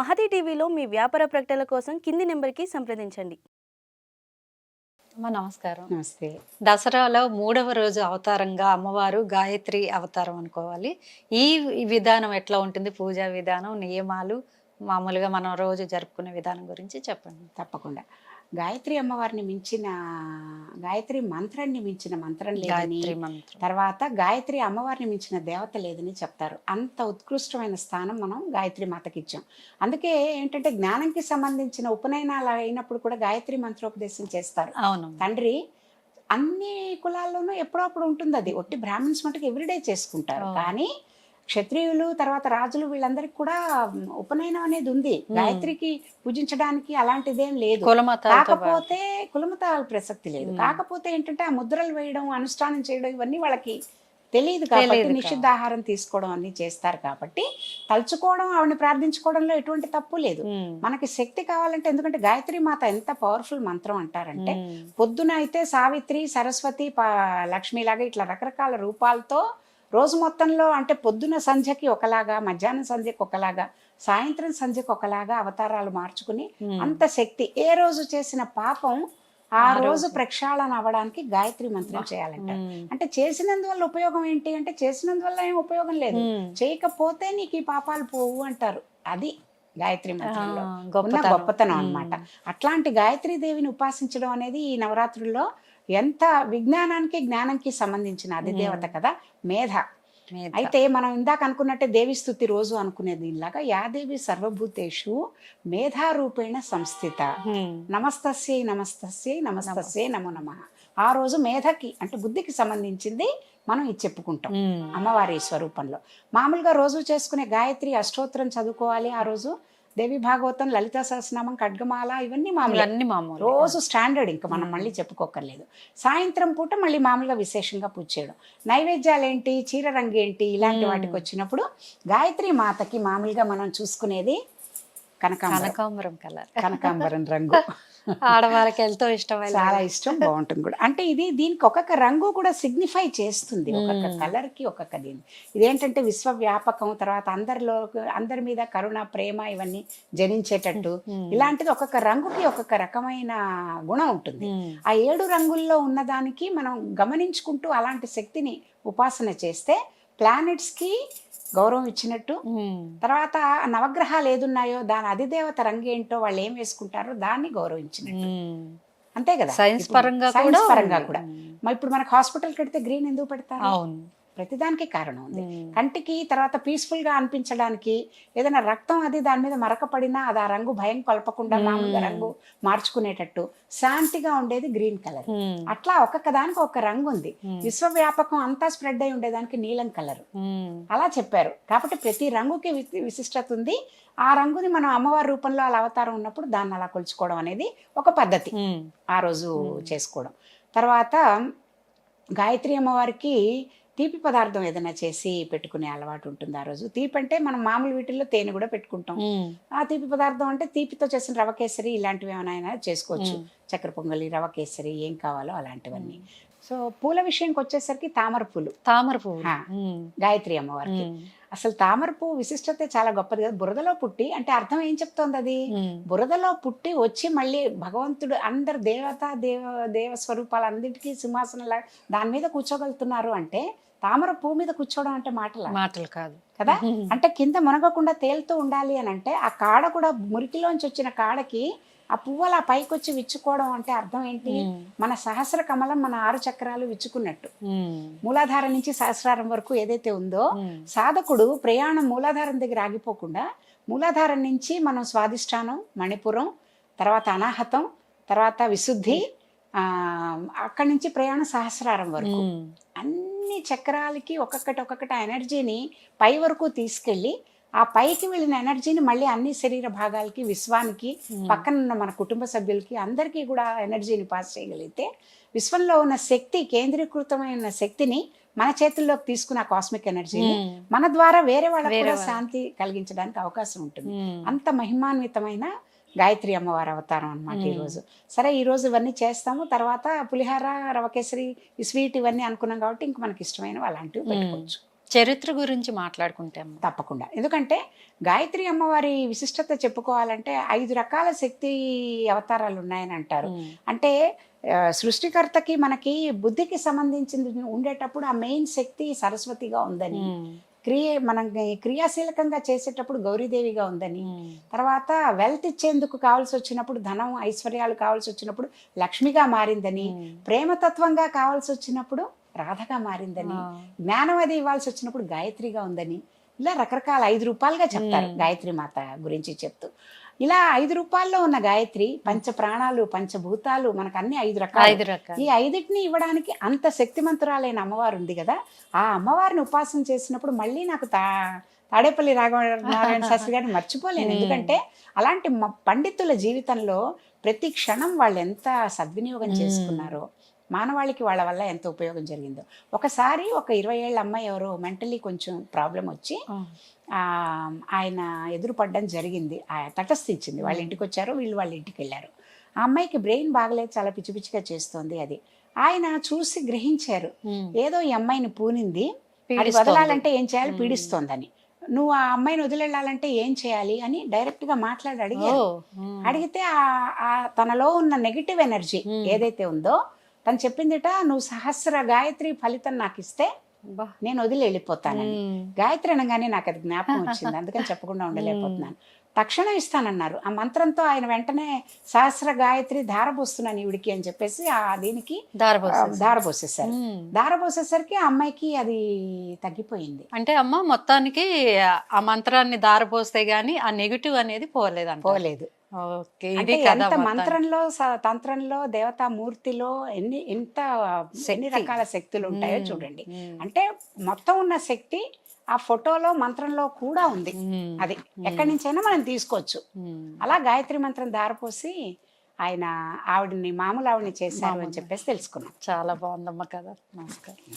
మహతి టీవీలో మీ వ్యాపార ప్రకటనల కోసం కింది నెంబర్కి సంప్రదించండి. అమ్మ నమస్కారం. నమస్తే. దసరాలో మూడవ రోజు అవతారంగా అమ్మవారు గాయత్రి అవతారం అనుకోవాలి. ఈ విధానం ఎట్లా ఉంటుంది? పూజా విధానం నియమాలు మామూలుగా మనం రోజు జరుపుకునే విధానం గురించి చెప్పండి. తప్పకుండా. గాయత్రి అమ్మవారిని మించిన గాయత్రి మంత్రాన్ని మించిన మంత్రం లేదని తర్వాత గాయత్రి అమ్మవారిని మించిన దేవత లేదని చెప్తారు. అంత ఉత్కృష్టమైన స్థానం మనం గాయత్రి మాతకి ఇచ్చాం. అందుకే ఏంటంటే జ్ఞానంకి సంబంధించిన ఉపనయనాలు అయినప్పుడు కూడా గాయత్రి మంత్రోపదేశం చేస్తారు. అవును తండ్రి అన్ని కులాల్లోనూ ఎప్పుడప్పుడు ఉంటుంది అది. ఒట్టి బ్రాహ్మణ్స్ మటుకు ఎవ్రీడే చేసుకుంటారు. కానీ క్షత్రియులు తర్వాత రాజులు వీళ్ళందరికీ కూడా ఉపనయనం అనేది ఉంది. గాయత్రికి పూజించడానికి అలాంటిదేం లేదు. కాకపోతే కులమతాల ప్రసక్తి లేదు. కాకపోతే ఏంటంటే ఆ ముద్రలు వేయడం అనుష్ఠానం చేయడం ఇవన్నీ వాళ్ళకి తెలియదు కాబట్టి తెలీదు నిషిద్ధ ఆహారం తీసుకోవడం అన్ని చేస్తారు కాబట్టి తలుచుకోవడం ఆవిడని ప్రార్థించుకోవడంలో ఎటువంటి తప్పు లేదు. మనకి శక్తి కావాలంటే ఎందుకంటే గాయత్రి మాత ఎంత పవర్ఫుల్ మంత్రం అంటారంటే పొద్దున అయితే సావిత్రి సరస్వతి ప- లక్ష్మిలాగా ఇట్లా రకరకాల రూపాలతో రోజు మొత్తంలో అంటే పొద్దున సంధ్యకి ఒకలాగా మధ్యాహ్నం సంధ్యకి ఒకలాగా సాయంత్రం సంధ్యకి ఒకలాగా అవతారాలు మార్చుకుని ఉమ్. అంత శక్తి. ఏ రోజు చేసిన పాపం ఆ రోజు. ప్రక్షాళన అవ్వడానికి గాయత్రి మంత్రం చేయాలంట ఉమ్, అంటే చేసినందువల్ల ఉపయోగం ఏంటి? అంటే చేసినందువల్ల ఏం ఉపయోగం లేదు. ఉమ్. చేయకపోతే నీకు ఈ పాపాలు పోవు అంటారు. అది గాయత్రి మంత్రంలో. ఉన్న గొప్పతనం అన్నమాట. అట్లాంటి గాయత్రి దేవిని ఉపాసించడం అనేది ఈ నవరాత్రుల్లో ఎంత విజ్ఞానానికి జ్ఞానంకి సంబంధించిన అధిదేవత కదా? మేధ. అయితే మనం ఇందాక అనుకున్నట్టే దేవి స్థుతి రోజు అనుకునేది ఇలాగా యాదేవి సర్వభూతేషు మేధారూపేణ సంస్థిత. నమస్తస్యై నమస్తస్యై నమస్తస్యై నమో నమ. ఆ రోజు మేధకి అంటే బుద్ధికి సంబంధించింది మనం ఇది చెప్పుకుంటాం అమ్మవారి స్వరూపంలో. మామూలుగా రోజు చేసుకునే గాయత్రి అష్టోత్తరం చదువుకోవాలి ఆ రోజు? దేవి భాగవతం లలిత సహస్రనామం ఖడ్గమాల ఇవన్నీ మామూలు అన్ని మామూలు రోజు స్టాండర్డ్ ఇంకా మనం. మళ్ళీ చెప్పుకోకర్లేదు సాయంత్రం పూట మళ్ళీ మామూలుగా విశేషంగా పూజ చేయడం నైవేద్యాలు ఏంటి చీర రంగు ఏంటి ఇలాంటి. వాటికి వచ్చినప్పుడు గాయత్రి మాతకి మామూలుగా మనం చూసుకునేది కనకాంబరం. కలర్. కనకాంబరం రంగు. ఆడవాళ్ళకి ఎంతో ఇష్టమైన చాలా ఇష్టం బాగుంటుంది కూడా. అంటే ఇది దీనికి ఒక్కొక్క రంగు కూడా సిగ్నిఫై చేస్తుంది. ఒక్కొక్క. కలర్కి ఒక్కొక్క దీని ఇదేంటంటే విశ్వవ్యాపకం తర్వాత అందరిలో అందరి మీద కరుణ ప్రేమ ఇవన్నీ జనించేటట్టు ఇలాంటిది ఒక్కొక్క రంగుకి ఒక్కొక్క రకమైన గుణం ఉంటుంది. ఆ ఏడు రంగుల్లో ఉన్నదానికి మనం గమనించుకుంటూ అలాంటి శక్తిని ఉపాసన చేస్తే ప్లానెట్స్కి గౌరవం ఇచ్చినట్టు. తర్వాత నవగ్రహాలు ఏదున్నాయో దాని అధిదేవత రంగు ఏంటో వాళ్ళు ఏం వేసుకుంటారో దాన్ని గౌరవించినట్టు. అంతే కదా? సైన్స్ పరంగా సైన్స్ కూడా పరంగా. కూడా. మరి ఇప్పుడు మనకు హాస్పిటల్ కడితే గ్రీన్ ఎందుకు పెడతారు? అవును. ప్రతిదానికి కారణం ఉంది. కంటికి తర్వాత పీస్ఫుల్గా అనిపించడానికి ఏదైనా రక్తం అది దాని మీద మరక పడినా అది ఆ రంగు భయం కలపకుండా మ్మ్. మామూలుగా రంగు మార్చుకునేటట్టు శాంతిగా ఉండేది గ్రీన్ కలర్. అట్లా ఒక్కొక్క దానికి ఒక రంగు ఉంది. విశ్వవ్యాపకం అంతా స్ప్రెడ్ అయి ఉండేదానికి నీలం కలర్. అలా చెప్పారు. కాబట్టి ప్రతి రంగుకి విశిష్టత ఉంది. ఆ రంగుని మనం అమ్మవారి రూపంలో అలా అవతారం ఉన్నప్పుడు దాన్ని అలా కొలుచుకోవడం అనేది ఒక పద్ధతి. ఆ రోజు. చేసుకోవడం. తర్వాత గాయత్రి అమ్మవారికి తీపి పదార్థం ఏదైనా చేసి పెట్టుకునే అలవాటు ఉంటుంది ఆ రోజు. తీపి అంటే మనం మామూలు వీటిల్లో తేనె కూడా పెట్టుకుంటాం. ఆ తీపి పదార్థం అంటే తీపితో చేసిన రవ కేసరి ఇలాంటివి ఏమైనా చేసుకోవచ్చు. చక్కెర పొంగలి రవ కేసరి ఏం కావాలో అలాంటివన్నీ. సో పూల విషయంకి వచ్చేసరికి తామర పూలు. తామర పువ్వు. గాయత్రి అమ్మవారికి. అసలు తామర పువ్వు విశిష్టత చాలా గొప్పది కదా. బురదలో పుట్టి అంటే అర్థం ఏం చెప్తోంది అది? బురదలో పుట్టి వచ్చి మళ్ళీ భగవంతుడు అందరు దేవత దేవ దేవ స్వరూపాలు అన్నిటికీ సింహాసనంలా దాని మీద కూర్చోగలుగుతున్నారు అంటే తామర పువ్వు మీద కూర్చోవడం అంటే మాటలా? మాటలు కాదు. కదా? అంటే కింద మునగకుండా తేలుతూ ఉండాలి అని అంటే ఆ కాడ కూడా మురికిలోంచి వచ్చిన కాడకి ఆ పువ్వు అలా పైకి వచ్చి విచ్చుకోవడం అంటే అర్థం ఏంటి? మన సహస్ర కమలం మన ఆరు చక్రాలు విచ్చుకున్నట్టు. మూలాధారం నుంచి సహస్రారం వరకు ఏదైతే ఉందో సాధకుడు ప్రయాణం మూలాధారం దగ్గర ఆగిపోకుండా మూలాధారం నుంచి మనం స్వాదిష్టానం మణిపురం తర్వాత అనాహతం తర్వాత విశుద్ధి ఆ అక్కడి నుంచి ప్రయాణం సహస్రారం వరకు. అన్ని చక్రాలకి ఒక్కొక్కటి ఒక్కొక్కటి ఆ ఎనర్జీని పై వరకు తీసుకెళ్ళి ఆ పైకి వెళ్ళిన ఎనర్జీని మళ్ళీ అన్ని శరీర భాగాలకి విశ్వానికి ఉమ్, పక్కన ఉన్న మన కుటుంబ సభ్యులకి అందరికీ కూడా ఎనర్జీని పాస్ చేయగలిగితే విశ్వంలో ఉన్న శక్తి కేంద్రీకృతమైన శక్తిని మన చేతుల్లోకి తీసుకున్న కాస్మిక్ ఎనర్జీని ఉమ్, మన ద్వారా వేరే వాళ్ళకి శాంతి కలిగించడానికి అవకాశం ఉంటుంది. ఉమ్, అంత మహిమాన్వితమైన గాయత్రి అమ్మవారి అవతారం అన్నమాట మ్మ్. ఈ రోజు. సరే ఈ రోజు ఇవన్నీ చేస్తాము. తర్వాత పులిహార రవకేసరి స్వీట్ ఇవన్నీ అనుకున్నాం కాబట్టి ఇంక మనకి ఇష్టమైన అలాంటివి. పెట్టుకోవచ్చు. చరిత్ర గురించి మాట్లాడుకుంటే తప్పకుండా ఎందుకంటే గాయత్రి అమ్మవారి విశిష్టత చెప్పుకోవాలంటే ఐదు రకాల శక్తి అవతారాలు ఉన్నాయని అంటారు. అంటే సృష్టికర్తకి మనకి బుద్ధికి సంబంధించింది ఉండేటప్పుడు ఆ మెయిన్ శక్తి సరస్వతిగా ఉందని. క్రియ మనం క్రియాశీలకంగా చేసేటప్పుడు గౌరీదేవిగా ఉందని. తర్వాత వెల్త్ ఇచ్చేందుకు కావాల్సి వచ్చినప్పుడు ధనం ఐశ్వర్యాలు కావాల్సి వచ్చినప్పుడు లక్ష్మిగా మారిందని. ప్రేమతత్వంగా కావాల్సి వచ్చినప్పుడు రాధగా మారిందని. జ్ఞానం అది ఇవ్వాల్సి వచ్చినప్పుడు గాయత్రిగా ఉందని ఇలా రకరకాల ఐదు రూపాయలుగా చెప్తారు. గాయత్రి మాత గురించి చెప్తూ ఇలా ఐదు రూపాయల్లో ఉన్న గాయత్రి పంచ ప్రాణాలు పంచభూతాలు మనకు అన్ని ఐదు రకాలు ఈ ఐదిటిని ఇవ్వడానికి అంత శక్తిమంతురాలైన అమ్మవారు ఉంది కదా ఆ అమ్మవారిని ఉపాసన చేసినప్పుడు మళ్ళీ నాకు తా తాడేపల్లి రాఘవనారాయణ శాస్త్రి గారిని మర్చిపోలేను. ఎందుకంటే అలాంటి పండితుల జీవితంలో ప్రతి క్షణం వాళ్ళు ఎంత సద్వినియోగం. చేసుకున్నారో మానవాళికి వాళ్ళ వల్ల ఎంత ఉపయోగం జరిగిందో ఒకసారి ఒక ఇరవై ఏళ్ళ అమ్మాయి ఎవరో మెంటలీ కొంచెం ప్రాబ్లం వచ్చి ఆయన ఎదురుపడడం జరిగింది తటస్థించింది వాళ్ళ ఇంటికి వచ్చారు వీళ్ళు వాళ్ళ ఇంటికి వెళ్ళారు ఆ అమ్మాయికి బ్రెయిన్ బాగలేదు చాలా పిచ్చి పిచ్చిగా చేస్తోంది అది ఆయన చూసి గ్రహించారు. ఏదో ఈ అమ్మాయిని పూనింది అది. వదలాలంటే ఏం చేయాలి. పీడిస్తోందని నువ్వు ఆ అమ్మాయిని వదిలేళ్ళాలంటే ఏం చేయాలి అని డైరెక్ట్గా మాట్లాడి. అడిగారు ఉమ్. అడిగితే ఆ- తనలో ఉన్న నెగిటివ్ ఎనర్జీ. ఏదైతే ఉందో తను చెప్పిందిట నువ్వు సహస్ర గాయత్రి ఫలితం నాకు ఇస్తే అబ్బా. నేను వదిలి వెళ్ళిపోతానని ఉమ్. గాయత్రి అనగానే నాకు అది జ్ఞాపకం వచ్చింది అందుకని చెప్పకుండా ఉండలేకపోతున్నాను తక్షణం ఇస్తానన్నారు ఆ మంత్రంతో ఆయన వెంటనే సహస్ర గాయత్రి ధారపోస్తున్నాను ఈవిడికి అని చెప్పేసి ఆ దీనికి. ధారపోసేసారు. ధారపోసేసరికి ఆ అమ్మాయికి అది తగ్గిపోయింది అంటే అమ్మ మొత్తానికి ఆ మంత్రాన్ని దారపోస్తే గానీ ఆ నెగిటివ్ అనేది పోలేదు ఓకే అంటే ఎంత. మంత్రంలో తంత్రంలో దేవతా మూర్తిలో ఎన్ని ఎంత ఎన్ని. రకాల శక్తులు ఉంటాయో. చూడండి. అంటే మొత్తం ఉన్న శక్తి ఆ ఫోటోలో మంత్రంలో కూడా ఉంది. అది ఎక్కడి నుంచైనా మనం తీసుకోవచ్చు. అలా గాయత్రి మంత్రం దారపోసి ఆయన ఆవిడని మామూలు ఆవిడని చేశారు అని. చెప్పేసి తెలుసుకున్నాం చాలా బాగుందమ్మ కదా నమస్కారం.